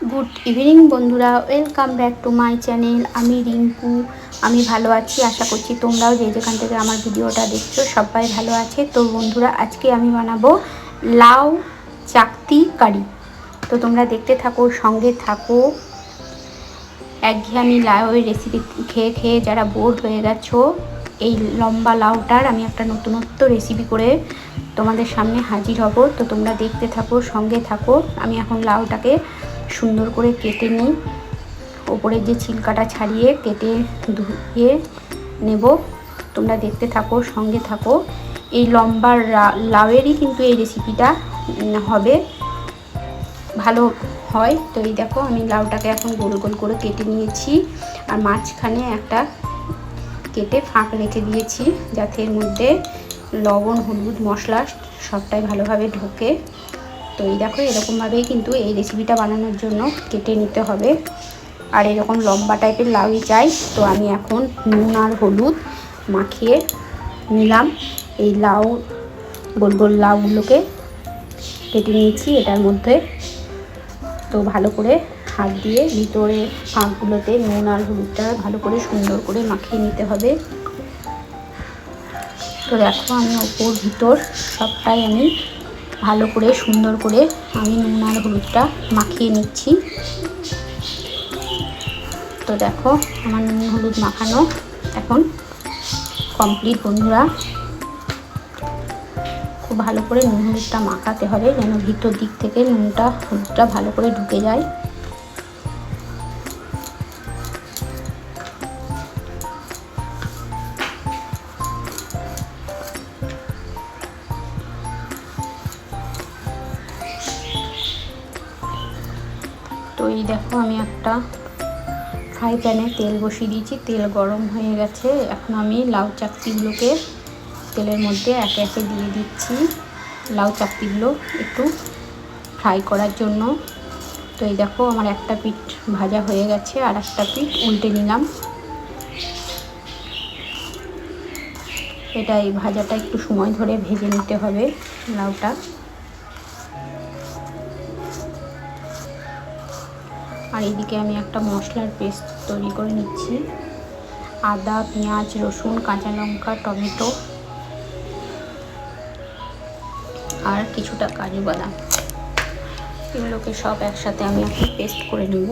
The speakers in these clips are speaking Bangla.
গুড ইভিনিং বন্ধুরা, welcome back to my channel. আমি রিঙ্কু, আমি ভালো আছি, আশা করছি তোমরাও যে যেখান থেকে আমার ভিডিওটা দেখছ সবাই ভালো আছে। তো বন্ধুরা, আজকে আমি বানাবো লাউ চাকতি কারি। তো তোমরা দেখতে থাকো, সঙ্গে থাকো। একঘেয়েমি লাউয়ের রেসিপি খেয়ে খেয়ে যারা বোর হয়ে গেছো, এই লম্বা লাউটার আমি একটা নতুনত্ব রেসিপি করে তোমাদের সামনে হাজির হব। তো তোমরা দেখতে থাকো, সঙ্গে থাকো। আমি এখন লাউটাকে সুন্দর করে কেটে নিই। ওপরের যে ছিলকাটা ছাড়িয়ে কেটে ধুয়ে নেব। তোমরা দেখতে থাকো, সঙ্গে থাকো। এই লম্বা লাউয়েরই কিন্তু এই রেসিপিটা হবে। ভালো হয়। তো এই দেখো, আমি লাউটাকে এখন গোল গোল করে কেটে নিয়েছি। আর মাঝখানে একটা কেটে ফাঁক রেখে দিয়েছি, যাতে এর মধ্যে লবণ, হলুদ, মশলা সবটাই ভালোভাবে ঢোকে। তো এই দেখো, এরকমভাবেই কিন্তু এই রেসিপিটা বানানোর জন্য কেটে নিতে হবে। আর এরকম লম্বা টাইপের লাউই চাই, তো আমি এখন নুন আর হলুদ মাখিয়ে নিলাম। এই লাউ, গোল গোল লাউগুলোকে কেটে নিয়েছি এটার মধ্যে। তো ভালো করে হাত দিয়ে ভিতরে ফাঁকগুলোতে নুন আর হলুদটা ভালো করে সুন্দর করে মাখিয়ে নিতে হবে। তো দেখো, আমি ওপর, ভিতর সবটাই আমি ভালো করে সুন্দর করে আমি নুন আর হলুদটা মাখিয়ে নিচ্ছি। তো দেখো, আমার নুন হলুদ মাখানো এখন কমপ্লিট বন্ধুরা। খুব ভালো করে নুন হলুদটা মাখাতে হবে যেন ভিতর দিক থেকে নুনটা, হলুদটা ভালো করে ঢুকে যায়। এই দেখো আমি একটা ফ্রাই প্যানে তেল বসিয়ে দিয়েছি। তেল গরম হয়ে গেছে। এখন আমি লাউ চাকতিগুলোকে তেলের মধ্যে একে একে দিয়ে দিচ্ছি। লাউ চাকতিগুলো একটু ফ্রাই করার জন্য। তো এই দেখো আমার একটা পিঠ ভাজা হয়ে গেছে আর একটা পিঠ উল্টে নিলাম। এটা এই ভাজাটা একটু সময় ধরে ভেজে নিতে হবে লাউটা। আর এদিকে আমি একটা মশলার পেস্ট তৈরি করে নিচ্ছি। আদা, পেঁয়াজ, রসুন, কাঁচা লঙ্কা, টমেটো আর কিছুটা কাজু বাদাম। এগুলোকে সব একসাথে আমি এখন পেস্ট করে নেব।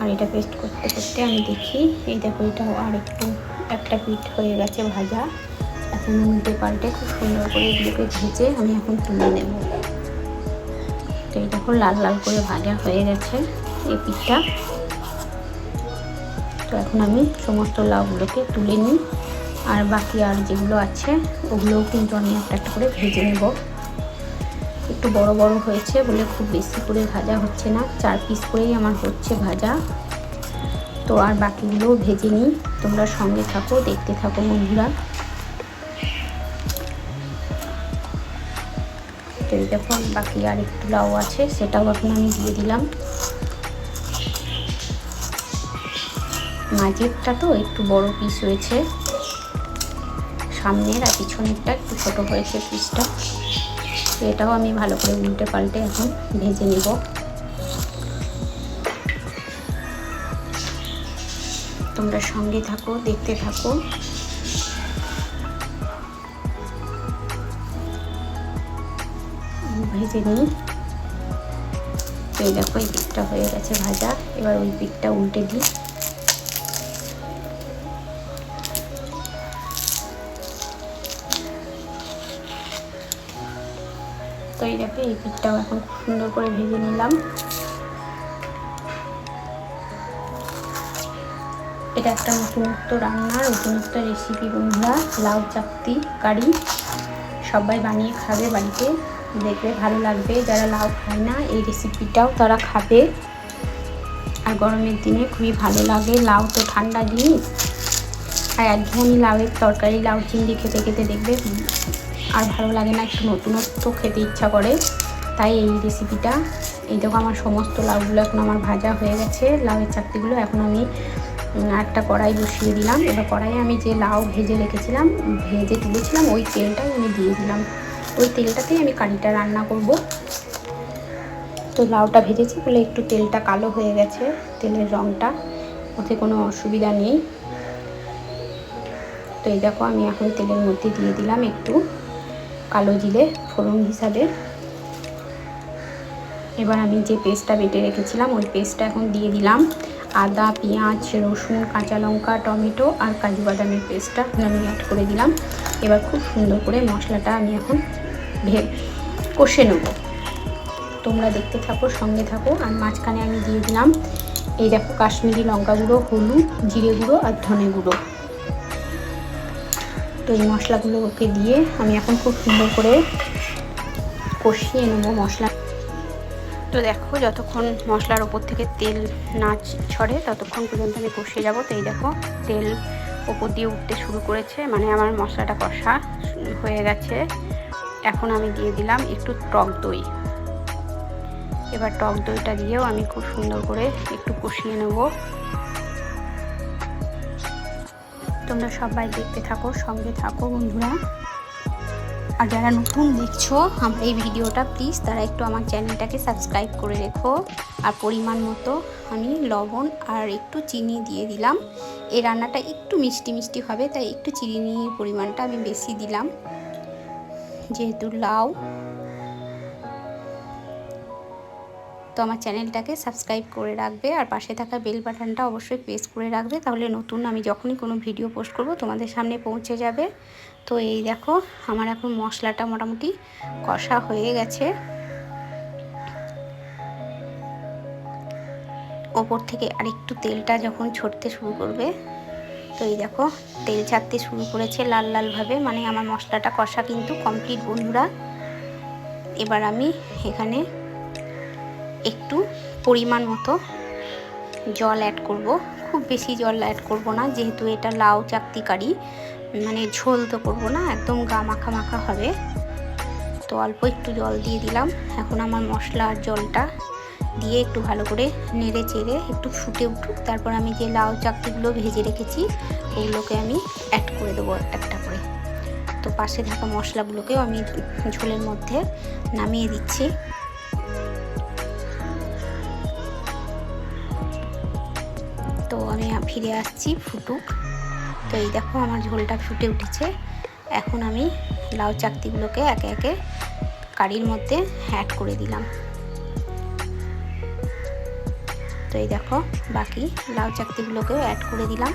আর এটা পেস্ট করতে করতে আমি দেখি, এই দেখো এটাও আর একটু, একটা পিঠ হয়ে গেছে ভাজা। এখন উল্টে পাল্টে খুব সুন্দর করে এগুলোকে ভেজে আমি এখন তুলে নেব। তো এই দেখো লাল লাল করে ভাজা হয়ে গেছে এই পিঠটা। তো এখন আমি সমস্ত লাউগুলোকে তুলে নিই। আর বাকি আর যেগুলো আছে, ওগুলোও কিন্তু আমি একটা একটা করে ভেজে নেব। একটু বড় বড় হয়েছে বলে খুব বেশি করে ভাজা হচ্ছে না, চার পিস করেই আমার হচ্ছে ভাজা। তো আর বাকিগুলোও ভেজে নিই। তোমরা সঙ্গে থাকো, দেখতে থাকো বন্ধুরা। তো এই দেখো, বাকি আর একটু লাউ আছে, সেটাও এখন আমি দিয়ে দিলাম। মাঝেরটা তো একটু বড় পিস হয়েছে। সামনের আর পিছনেরটা একটু ছোট হয়েছে পিসটা এটাও আমি ভালো করে উল্টে পাল্টে এখন ভেজে নেব। তোমরা সঙ্গে থাকো, দেখতে থাকো। ভেজে নিই। এই দেখো, এই পিঠটা হয়ে গেছে ভাজা। এবার ওই পিঠটা উল্টে দিই। তো এই দেখো, এই পিঠটাও এখন খুব সুন্দর করে ভেজে নিলাম। এটা একটা নতুনত্ব রান্নার নতুনত্ব রেসিপি বন্ধুরা। লাউ চাকতি কারি সবাই বানিয়ে খাবে বাড়িতে। দেখবে ভালো লাগবে, যারা লাউ খায় না, এই রেসিপিটাও তারা খাবে। আর গরমের দিনে খুবই ভালো লাগে, লাউ তো ঠান্ডা জিনিস আর একঘেয়েমি লাউয়ের তরকারি, লাউ চিংড়ি খেতে খেতে দেখবে আর ভালো লাগে না, একটু নতুনত্ব খেতে ইচ্ছা করে। তাই এই রেসিপিটা এই দেখো আমার সমস্ত লাউগুলো এখন আমার ভাজা হয়ে গেছে। লাউয়ের চাকতিগুলো এখন আমি একটা কড়াই বসিয়ে দিলাম। এবার কড়াইয়ে আমি যে লাউ ভেজে রেখেছিলাম, ভেজে তুলেছিলাম, ওই তেলটাই আমি দিয়ে দিলাম। ওই তেলটাতেই আমি কারিটা রান্না করব। তো লাউটা ভেজেছি বলে একটু তেলটা কালো হয়ে গেছে, তেলের রঙটা ওতে কোনো অসুবিধা নেই। তো এই দেখো, আমি এখন তেলের মধ্যে দিয়ে দিলাম একটু কালো জিরে ফোড়ন হিসাবে। এবার আমি যে পেস্টটা বেটে রেখেছিলাম, ওই পেস্টটা এখন দিয়ে দিলাম। আদা, পেঁয়াজ, রসুন, কাঁচা লঙ্কা, টমেটো আর কাজু বাদামের পেস্টটা আমি অ্যাড করে দিলাম। এবার খুব সুন্দর করে মশলাটা আমি এখন কষে নেব। তোমরা দেখতে থাকো, সঙ্গে থাকো, আর মাঝখানে আমি দিয়ে দিলাম এই দেখো কাশ্মীরি লঙ্কা গুঁড়ো, হলুদ, জিরে গুঁড়ো আর ধনে গুঁড়ো। তো এই মশলাগুলোকে দিয়ে আমি এখন খুব সুন্দর করে কষিয়ে নেব মশলা। তো দেখো যতক্ষণ মশলার ওপর থেকে তেল না ছড়ে ততক্ষণ পর্যন্ত আমি কষিয়ে যাব। তো এই দেখো তেল ওপর দিয়ে উঠতে শুরু করেছে মানে আমার মশলাটা কষা হয়ে গেছে। এখন আমি দিয়ে দিলাম একটু টক দই। এবার টক দইটা দিয়েও আমি খুব সুন্দর করে একটু কষিয়ে নেব। তোমরা সবাই দেখতে থাকো, সঙ্গে থাকো বন্ধুরা। আর যারা নতুন দেখছ আমার এই ভিডিওটা প্লিজ তারা একটু আমার চ্যানেলটাকে সাবস্ক্রাইব করে রেখো। আর পরিমাণ মতো আমি লবণ আর একটু চিনি দিয়ে দিলাম। এই রান্নাটা একটু মিষ্টি মিষ্টি হবে, তাই একটু চিনির পরিমাণটা আমি বেশি দিলাম। যেহেতু লাউ, তো আমার চ্যানেলটাকে সাবস্ক্রাইব করে রাখবে আর পাশে থাকা বেল বাটনটা অবশ্যই প্রেস করে রাখবে। তাহলে নতুন আমি যখনই কোনো ভিডিও পোস্ট করব, তোমাদের সামনে পৌঁছে যাবে। তো এই দেখো, আমার এখন মশলাটা মোটামুটি কষা হয়ে গেছে। ওপর থেকে আরেকটু তেলটা যখন ছড়তে শুরু করবে তো এই দেখো, তেল ছাড়তে শুরু করেছে লাল লালভাবে মানে আমার মশলাটা কষা কিন্তু কমপ্লিট বন্ধুরা। এবার আমি এখানে একটু পরিমাণ মতো জল অ্যাড করব। খুব বেশি জল অ্যাড করব না, যেহেতু এটা লাউ চাকতি কারি মানে ঝোল তো করব না, একদম গা মাখা মাখা হবে। তো অল্প একটু জল দিয়ে দিলাম। এখন আমার মশলা আর জলটা দিয়ে একটু ভালো করে নেড়ে চেড়ে একটু ফুটে উঠুক। তারপর আমি যে লাউ চাকতিগুলো ভেজে রেখেছি, ওগুলোকে আমি অ্যাড করে দেবো একটা একটা করে। তো পাশে থাকা মশলাগুলোকেও আমি ঝোলের মধ্যে নামিয়ে দিচ্ছি। তো আমি ফিরে আসছি, ফুটুক। তো এই দেখো আমার ঝোলটা ফুটে উঠেছে। এখন আমি লাউ চাকতিগুলোকে একে একে কারির মধ্যে অ্যাড করে দিলাম। তো এই দেখো, বাকি লাউ চাকতিগুলোকেও অ্যাড করে দিলাম।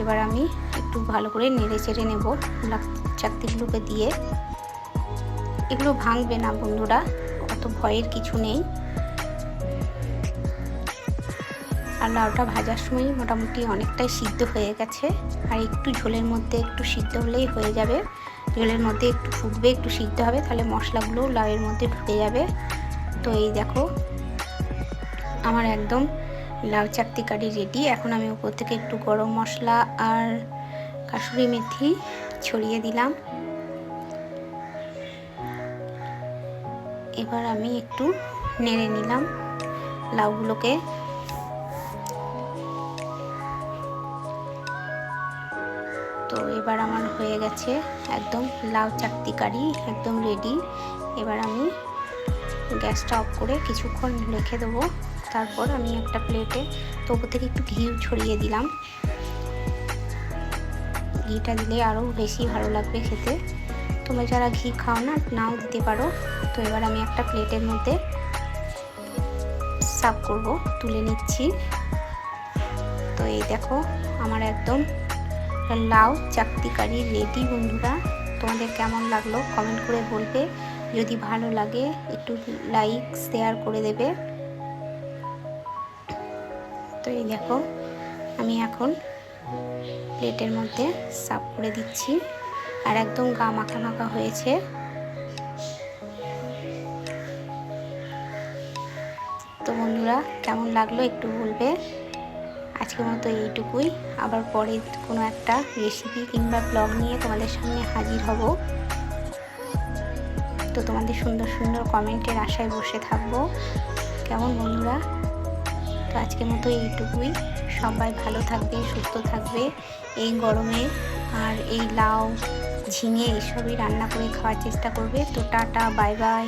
এবার আমি একটু ভালো করে নেড়ে চেড়ে নেব লাউ চাকতিগুলোকে দিয়ে। এগুলো ভাঙবে না বন্ধুরা, অত ভয়ের কিছু নেই। আর লাউটা ভাজার সময় মোটামুটি অনেকটাই সিদ্ধ হয়ে গেছে। আর একটু ঝোলের মধ্যে একটু সিদ্ধ হলেই হয়ে যাবে। ঝোলের মধ্যে একটু ফুটবে, একটু সিদ্ধ হবে, তাহলে মশলাগুলো লাউয়ের মধ্যে ঢুকে যাবে। তো এই দেখো আমার একদম লাউ চাকতি কারি রেডি এখন আমি উপর থেকে একটু গরম মশলা আর কাসুরি মেথি ছড়িয়ে দিলাম। এবার আমি একটু নেড়ে নিলাম লাউগুলোকে। তো এবার আমার হয়ে গেছে একদম লাউ চাকতি কারি একদম রেডি এবার আমি গ্যাসটা অফ করে কিছুক্ষণ রেখে দেবো। তারপর আমি একটা প্লেটে তো ওপর থেকে একটু ঘি ছড়িয়ে দিলাম। ঘিটা দিলে আরও বেশি ভালো লাগবে খেতে। তোমরা যারা ঘি খাও না, নাও দিতে পারো। তো এবার আমি একটা প্লেটের মধ্যে সার্ভ করব, তুলে নিচ্ছি। তো এই দেখো, আমার একদম লাউ চাকতি কারি রেডি বন্ধুরা। তোমাদের কেমন লাগল? কমেন্ট করে বলবে। যদি ভালো লাগে, একটু লাইক শেয়ার করে দেবে। এই দেখো, আমি এখন প্লেটের মধ্যে সাফ করে দিচ্ছি। আর একদম গা মাখা মাখা হয়েছে। তো বন্ধুরা, কেমন লাগল একটু বলবে? আজকের মতো এইটুকুই। আবার পরে কোনো একটা রেসিপি কিংবা ব্লগ নিয়ে তোমাদের সামনে হাজির হব। তো তোমাদের সুন্দর সুন্দর কমেন্টের আশায় বসে থাকব। কেমন বন্ধুরা? তো আজকের মতো এইটুকুই। সবাই ভালো থাকবে, সুস্থ থাকবে। এই গরমে আর এই লাউ, ঝিঙে এইসবই রান্না করে খাওয়ার চেষ্টা করবে। তো টাটা বাই বাই